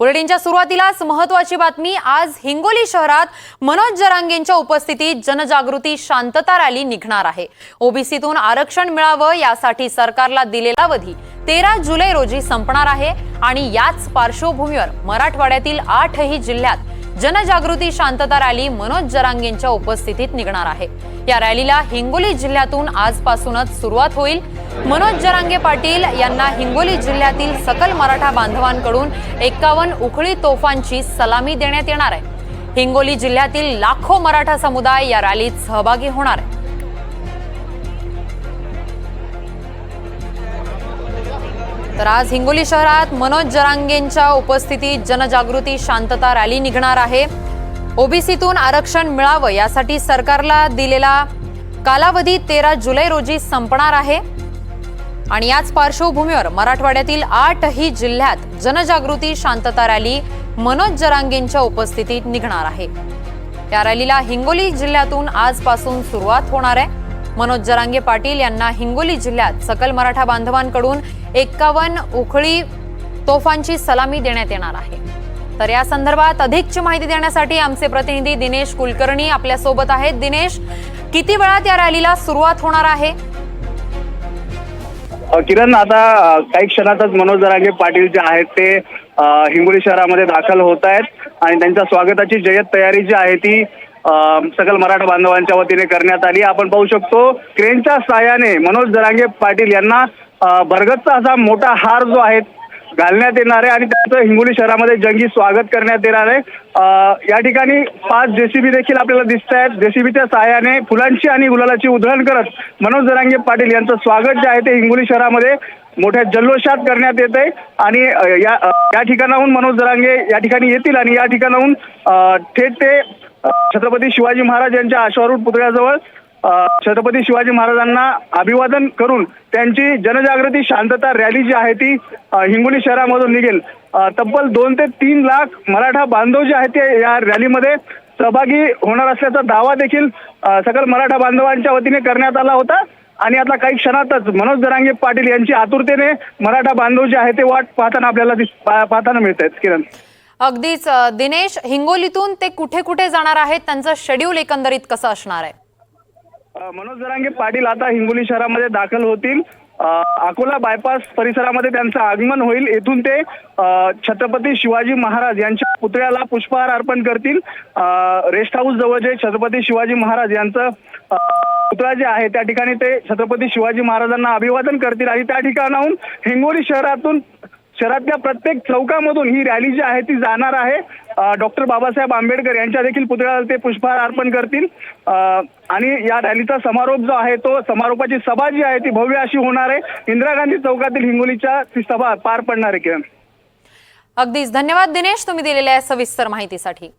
बुलेटिनच्या सुरुवातीलाच महत्वाची बातमी आज हिंगोली शहरात मनोज जरांगेंच्या उपस्थितीत जनजागृती शांतता रॅली निघणार आहे. ओबीसीतून आरक्षण मिळावं यासाठी सरकारला दिलेला अवधी तेरा जुलै रोजी संपणार आहे आणि याच पार्श्वभूमीवर मराठवाड्यातील आठही जिल्ह्यात जनजागृती शांतता रॅली मनोज जरांगेंच्या उपस्थितीत निघणार आहे. या रॅलीला हिंगोली जिल्ह्यातून आजपासूनच सुरुवात होईल. मनोज जरांगे पाटील यांना हिंगोली जिल्ह्यातील सकल मराठा बांधवांकडून एकावन्न उखळी तोफांची सलामी देण्यात येणार आहे. हिंगोली जिल्ह्यातील लाखो मराठा समुदाय या रॅलीत सहभागी होणार आहे. तर आज हिंगोली शहरात मनोज जरांगेंच्या उपस्थितीत जनजागृती शांतता रॅली निघणार आहे. ओबीसीतून आरक्षण मिळावं यासाठी सरकारला दिलेला कालावधी तेरा जुलै रोजी संपणार आहे. आणि याच पार्श्वभूमीवर मराठवाड्यातील आठही जिल्ह्यात जनजागृती शांतता रॅली मनोज जरांगेंच्या उपस्थितीत निघणार आहे. या रॅलीला हिंगोली जिल्ह्यातून आजपासून सुरुवात होणार आहे. मनोज जरांगे पाटील यांना हिंगोली जिल्ह्यात सकल मराठा बांधवांकडून एक्कावन्न उखळी तोफांची सलामी देण्यात येणार आहे. तर या संदर्भात अधिकची माहिती देण्यासाठी आमचे प्रतिनिधी दिनेश कुलकर्णी आपल्यासोबत आहेत. दिनेश किती वेळात या रॅलीला सुरुवात होणार आहे? किरण आता काही क्षणातच मनोज जरांगे पाटील जे आहेत ते हिंगोली शहरामध्ये दाखल होत आहेत आणि त्यांच्या स्वागताची जय्यत तयारी जी आहे ती सकल मराठा बांधवांच्या वतीने करण्यात आली. आपण पाहू शकतो क्रेनच्या सहाय्याने मनोज जरांगे पाटील यांना भरगतचा असा मोठा हार जो आहे घालण्यात येणार आहे आणि त्याचं हिंगोली शहरामध्ये जंगी स्वागत करण्यात येणार आहे. या ठिकाणी पाच जेसीबी देखील आपल्याला दिसत आहेत. जेसीबीच्या सहाय्याने फुलांची आणि गुलालाची उधळण करत मनोज जरांगे पाटील यांचं स्वागत जे आहे ते हिंगोली शहरामध्ये मोठ्या जल्लोषात करण्यात येत आहे. आणि या या ठिकाणाहून मनोज जरांगे या ठिकाणी येतील आणि या ठिकाणाहून थेट ते छत्रपती शिवाजी महाराज यांच्या अश्वारूढ पुतळ्याजवळ छत्रपती शिवाजी महाराजांना अभिवादन करून त्यांची जनजागृती शांतता रॅली जी आहे ती हिंगोली शहरामधून निघेल. तब्बल दोन ते तीन लाख मराठा बांधव जे आहेत ते या रॅलीमध्ये सहभागी होणार असल्याचा दावा देखील सकल मराठा बांधवांच्या वतीने करण्यात आला होता. आणि आता काही क्षणातच मनोज दरांगे पाटील यांची आतुरतेने मराठा बांधव जे आहे ते वाट पाहताना आपल्याला पाहताना मिळत आहेत किरण. अगदीच दिनेश हिंगोलीतून ते कुठे कुठे जाणार आहेत? त्यांचं शेड्यूल एकंदरीत कसं असणार आहे? मनोज जरांगे पाटील आता हिंगोली शहरामध्ये दाखल होतील. अकोला बायपास परिसरामध्ये त्यांचं आगमन होईल. येथून ते छत्रपती शिवाजी महाराज यांच्या पुतळ्याला पुष्पहार अर्पण करतील. रेस्ट हाऊस जवळ जे छत्रपती शिवाजी महाराज यांचं पुतळा जे आहे त्या ठिकाणी ते छत्रपती शिवाजी महाराजांना अभिवादन करतील. आणि त्या ठिकाणाहून हिंगोली शहरातून शहरातल्या प्रत्येक चौकामधून ही रॅली जी आहे ती जाणार आहे. डॉक्टर बाबासाहेब आंबेडकर यांच्या देखील पुतळ्याला ते पुष्पहार अर्पण करतील. आणि या रॅलीचा समारोप जो आहे तो समारोपाची सभा जी आहे ती भव्य अशी होणार आहे. इंदिरा गांधी चौकातील हिंगोलीच्या ती सभा पार पडणार आहे किरण. अगदीच. धन्यवाद दिनेश तुम्ही दिलेल्या सविस्तर माहितीसाठी.